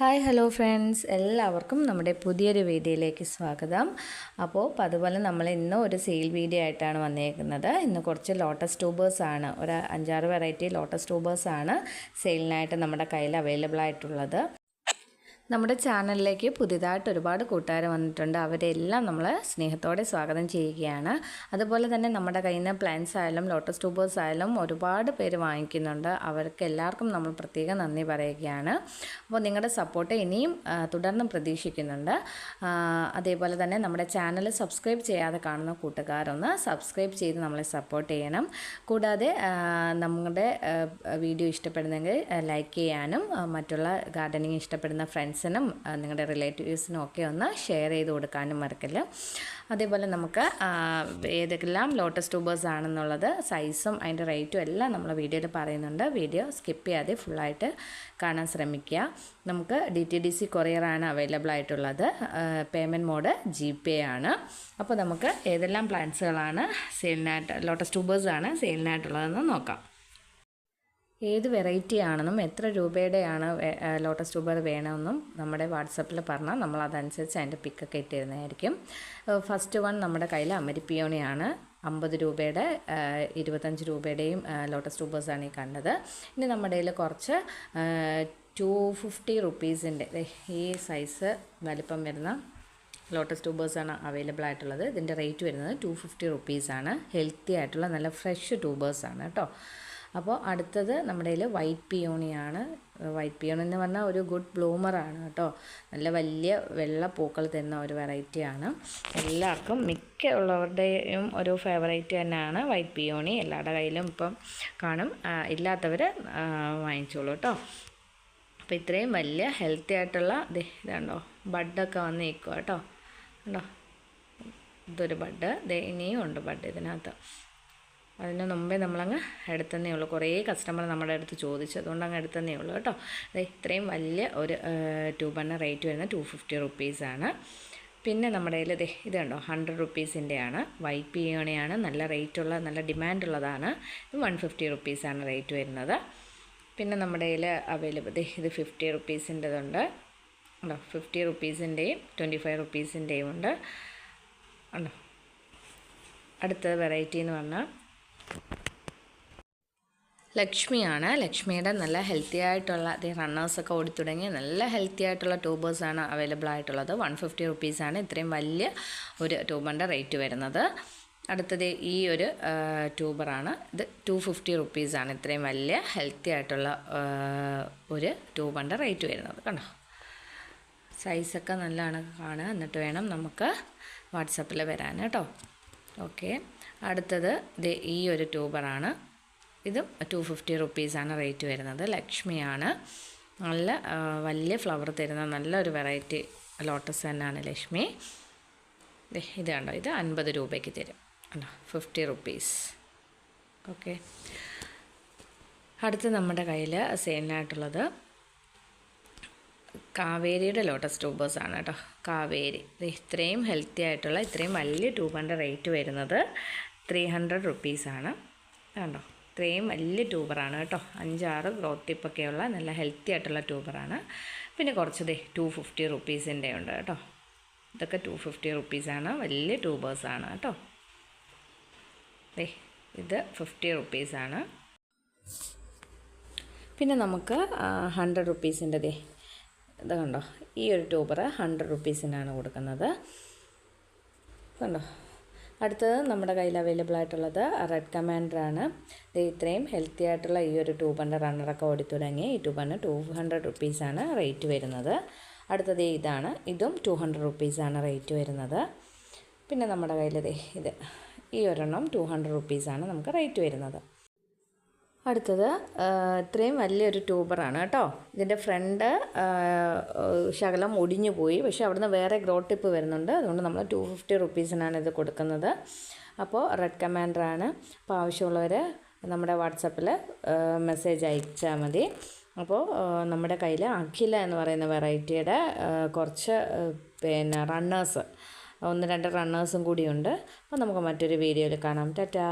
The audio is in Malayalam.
Hi hello friends. എല്ലാവർക്കും നമ്മുടെ പുതിയൊരു വീഡിയോയിലേക്ക് സ്വാഗതം. അപ്പോൾ അതുപോലെ നമ്മൾ ഇന്ന് ഒരു സെയിൽ വീഡിയോ ആയിട്ടാണ് വന്നേക്കുന്നത്. ഇന്ന് കുറച്ച് ലോട്ടസ് ട്യൂബേഴ്സ് ആണ്. ഒരു അഞ്ചാറ് വെറൈറ്റി ലോട്ടസ് ട്യൂബേഴ്സ് ആണ് സെയിലിനായിട്ട് നമ്മുടെ കയ്യിൽ അവൈലബിൾ ആയിട്ടുള്ളത്. നമ്മുടെ ചാനലിലേക്ക് പുതിയതായിട്ട് ഒരുപാട് കൂട്ടുകാർ വന്നിട്ടുണ്ട്. അവരെല്ലാം നമ്മൾ സ്നേഹത്തോടെ സ്വാഗതം ചെയ്യുകയാണ്. അതുപോലെ തന്നെ നമ്മുടെ കയ്യിൽ നിന്ന് പ്ലാന്റ്സ് ആയാലും ലോട്ടസ് ട്യൂബേഴ്സ് ആയാലും ഒരുപാട് പേര് വാങ്ങിക്കുന്നുണ്ട്. അവർക്ക് എല്ലാവർക്കും നമ്മൾ പ്രത്യേകം നന്ദി പറയുകയാണ്. അപ്പോൾ നിങ്ങളുടെ സപ്പോർട്ട് ഇനിയും തുടർന്നും പ്രതീക്ഷിക്കുന്നുണ്ട്. അതേപോലെ തന്നെ നമ്മുടെ ചാനൽ സബ്സ്ക്രൈബ് ചെയ്യാതെ കാണുന്ന കൂട്ടുകാരൊന്ന് സബ്സ്ക്രൈബ് ചെയ്ത് നമ്മളെ സപ്പോർട്ട് ചെയ്യണം. കൂടാതെ നമ്മുടെ വീഡിയോ ഇഷ്ടപ്പെടുന്നെങ്കിൽ ലൈക്ക് ചെയ്യാനും മറ്റുള്ള ഗാർഡനിങ് ഇഷ്ടപ്പെടുന്ന ഫ്രണ്ട്സിനും നിങ്ങളുടെ റിലേറ്റീവ്സിനും ഒക്കെ ഒന്ന് ഷെയർ ചെയ്ത് കൊടുക്കാനും മറക്കില്ല. അതേപോലെ നമുക്ക് ഏതെല്ലാം ലോട്ടസ് ട്യൂബേഴ്സ് ആണെന്നുള്ളത് സൈസും അതിന്റെ റേറ്റും എല്ലാം നമ്മൾ വീഡിയോയിൽ പറയുന്നുണ്ട്. വീഡിയോ സ്കിപ്പ് ചെയ്യാതെ ഫുള്ളായിട്ട് കാണാൻ ശ്രമിക്കുക. നമുക്ക് ഡി ടി ഡി സി കൊറിയറാണ് അവൈലബിൾ ആയിട്ടുള്ളത്. പേയ്മെന്റ് മോഡ് ജി പേ ആണ്. അപ്പോൾ നമുക്ക് ഏതെല്ലാം പ്ലാന്റ്സുകളാണ് സെയിലിനായിട്ട് ലോട്ടസ് ട്യൂബേഴ്സ് ആണ് സെയിലിനായിട്ടുള്ളതെന്ന് നോക്കാം. ഏത് വെറൈറ്റി ആണെന്നും എത്ര രൂപയുടെയാണ് ലോട്ടസ് ട്യൂബർ വേണമെന്നും നമ്മുടെ വാട്സപ്പിൽ പറഞ്ഞാൽ നമ്മൾ അതനുസരിച്ച് അതിന്റെ പിക്കൊക്കെ ഇട്ടിരുന്നതായിരിക്കും. ഫസ്റ്റ് വൺ നമ്മുടെ കയ്യിൽ അമരിപ്പിയോണിയാണ്. അമ്പത് രൂപയുടെ ഇരുപത്തഞ്ച് രൂപയുടെയും ലോട്ടസ് ട്യൂബേഴ്സാണ് ഈ കണ്ടത്. ഇനി നമ്മുടെ കയ്യിൽ കുറച്ച് ടു ഫിഫ്റ്റി റുപ്പീസിന്റെ ഈ സൈസ് വലിപ്പം വരുന്ന ലോട്ടസ് ട്യൂബേഴ്സാണ് അവൈലബിൾ ആയിട്ടുള്ളത്. ഇതിന്റെ റേറ്റ് വരുന്നത് ടു ഫിഫ്റ്റി റുപ്പീസാണ് ഹെൽത്തി ആയിട്ടുള്ള നല്ല ഫ്രഷ് ട്യൂബേഴ്സാണ് കേട്ടോ. അപ്പോൾ അടുത്തത് നമ്മുടെ കയ്യിൽ വൈറ്റ് പിയോണിയാണ് വൈറ്റ് പിയോണി എന്ന് പറഞ്ഞാൽ ഒരു ഗുഡ് ബ്ലൂമറാണ് കേട്ടോ. നല്ല വലിയ വെള്ള പൂക്കൾ തരുന്ന ഒരു വെറൈറ്റിയാണ് എല്ലാവർക്കും മിക്ക ഉള്ളവരുടെയും ഒരു ഫേവറേറ്റ് തന്നെയാണ് വൈറ്റ് പിയോണി എല്ലാവരുടെ കയ്യിലും ഇപ്പം കാണും. ഇല്ലാത്തവർ വാങ്ങിച്ചോളൂ കേട്ടോ. അപ്പോൾ ഇത്രയും വലിയ ഹെൽത്തി ആയിട്ടുള്ള ഇതുണ്ടോ ബഡൊക്കെ വന്ന് നിൽക്കുക കേട്ടോ. ഉണ്ടോ ഇതൊരു ബഡ് ഇനിയും ഉണ്ട് ബഡ് ഇതിനകത്ത്. അതിന് മുമ്പേ നമ്മളങ്ങ് എടുത്തന്നേ ഉള്ളൂ. കുറേ കസ്റ്റമർ നമ്മുടെ അടുത്ത് ചോദിച്ചു. അതുകൊണ്ട് അങ്ങ് എടുത്തന്നേ ഉള്ളൂ കേട്ടോ. ദേ ഇത്രയും വലിയ ഒരു ട്യൂബറിന് റേറ്റ് വരുന്നത് ടു ഫിഫ്റ്റി റുപ്പീസാണ് പിന്നെ നമ്മുടെ കയ്യിൽ ദേ ഇത് കണ്ടോ? ഹൺഡ്രഡ് റുപ്പീസിന്റെയാണ് വൈറ്റ് പിയോണിയാണ് നല്ല റേറ്റുള്ള നല്ല ഡിമാൻഡുള്ളതാണ് ഇത് വൺ ഫിഫ്റ്റി റുപ്പീസാണ് റേറ്റ് വരുന്നത്. പിന്നെ നമ്മുടെ കയ്യിൽ അവൈലബിൾ ഇത് ഫിഫ്റ്റി റുപ്പീസിന്റെതുണ്ട് ഉണ്ടോ ഫിഫ്റ്റി റുപ്പീസിന്റെയും ട്വന്റി ഫൈവ് റുപ്പീസിന്റെയും ഉണ്ട്. ഉണ്ടോ അടുത്ത വെറൈറ്റി എന്ന് പറഞ്ഞാൽ ലക്ഷ്മിയാണ്. ലക്ഷ്മിയുടെ നല്ല ഹെൽത്തി ആയിട്ടുള്ള അതേ റണ്ണേഴ്സൊക്കെ ഓടി തുടങ്ങിയ നല്ല ഹെൽത്തി ആയിട്ടുള്ള ട്യൂബേഴ്സാണ് അവൈലബിൾ ആയിട്ടുള്ളത്. വൺ ഫിഫ്റ്റി റുപ്പീസാണ് ഇത്രയും വലിയ ഒരു ട്യൂബറിന്റെ റേറ്റ് വരുന്നത്. അടുത്തത് ഈ ഒരു ട്യൂബറാണ് ഇത് ടു ഫിഫ്റ്റി റുപ്പീസാണ് ഇത്രയും വലിയ ഹെൽത്തി ആയിട്ടുള്ള ഒരു ട്യൂബറിന്റെ റേറ്റ് വരുന്നത് കണ്ടോ? സൈസൊക്കെ നല്ലതാണ് കാണുക. എന്നിട്ട് വേണം നമുക്ക് വാട്സപ്പിൽ വരാൻ കേട്ടോ. ഓക്കെ അടുത്തത് ഇത് ഈ ഒരു ട്യൂബറാണ് ഇതും ടു ഫിഫ്റ്റി റുപ്പീസാണ് റേറ്റ് വരുന്നത്. ലക്ഷ്മിയാണ്. നല്ല വലിയ ഫ്ലവർ തരുന്ന നല്ലൊരു വെറൈറ്റി ലോട്ടസ് തന്നെയാണ് ലക്ഷ്മി. ഇത് കണ്ടോ? ഇത് അൻപത് രൂപയ്ക്ക് തരും. കണ്ടോ ഫിഫ്റ്റി റുപ്പീസ് ഓക്കെ അടുത്ത് നമ്മുടെ കയ്യിൽ സെയിലിനായിട്ടുള്ളത് കാവേരിയുടെ ലോട്ടസ് ട്യൂബേഴ്സാണ് കേട്ടോ. കാവേരി. ഇത് ഇത്രയും ഹെൽത്തി ആയിട്ടുള്ള ഇത്രയും വലിയ ട്യൂബിന്റെ റേറ്റ് വരുന്നത് ത്രീ ഹൺഡ്രഡ് റുപ്പീസാണ് കണ്ടോ ഇത്രയും വലിയ ട്യൂബറാണ് കേട്ടോ. അഞ്ചാറ് ഗ്രോത്ത് ടിപ്പൊക്കെയുള്ള നല്ല ഹെൽത്തി ആയിട്ടുള്ള ട്യൂബറാണ്. പിന്നെ കുറച്ച് ദേ ടു ഫിഫ്റ്റി റുപ്പീസിന്റെ ഉണ്ട് കേട്ടോ. ഇതൊക്കെ ടു ഫിഫ്റ്റി റുപ്പീസാണ്. വലിയ ട്യൂബേഴ്സാണ് കേട്ടോ. ദേ ഇത് ഫിഫ്റ്റി റുപ്പീസാണ്. പിന്നെ നമുക്ക് ഹൺഡ്രഡ് റുപ്പീസിന്റെ ദേ ഇത് കണ്ടോ? ഈ ഒരു ട്യൂബർ ഹൺഡ്രഡ് റുപ്പീസിനാണ് കൊടുക്കുന്നത്. കണ്ടോ? അടുത്തത് നമ്മുടെ കയ്യിൽ അവൈലബിൾ ആയിട്ടുള്ളത് റെഡ് കമാൻഡറാണ് ഇത് ഇത്രയും ഹെൽത്തി ആയിട്ടുള്ള ഈ ഒരു ട്യൂബറിന്റെ റണ്ണറൊക്കെ ഓടി തുടങ്ങി. ഈ ട്യൂബറിന് ടു ഹൺഡ്രഡ് റുപ്പീസാണ് റേറ്റ് വരുന്നത്. അടുത്തത് ഇതാണ്. ഇതും ടു ഹൺഡ്രഡ് റുപ്പീസാണ് റേറ്റ് വരുന്നത്. പിന്നെ നമ്മുടെ കയ്യിൽ ഇത്. ഈ ഒരെണ്ണം ടു ഹൺഡ്രഡ് റുപ്പീസാണ് നമുക്ക് റേറ്റ് വരുന്നത്. അടുത്തത് ഇത്രയും വലിയൊരു ട്യൂബറാണ് കേട്ടോ. ഇതിന്റെ ഫ്രണ്ട് ശകലം ഒടിഞ്ഞു പോയി. പക്ഷേ അവിടുന്ന് വേറെ ഗ്രോ ടിപ്പ് വരുന്നുണ്ട്. അതുകൊണ്ട് നമ്മൾ ടു ഫിഫ്റ്റി റുപ്പീസിനാണ് ഇത് കൊടുക്കുന്നത്. അപ്പോൾ റെഡ് കമാൻഡറാണ്. അപ്പോൾ ആവശ്യമുള്ളവർ നമ്മുടെ വാട്സപ്പിൽ മെസ്സേജ് അയച്ചാൽ മതി. അപ്പോൾ നമ്മുടെ കയ്യിൽ അഖില എന്ന് പറയുന്ന വെറൈറ്റിയുടെ കുറച്ച് പിന്നെ റണ്ണേഴ്സ് ഒന്ന് രണ്ട് റണ്ണേഴ്സും കൂടിയുണ്ട്. അപ്പോൾ നമുക്ക് മറ്റൊരു വീഡിയോയിൽ കാണാം. ടാറ്റാ!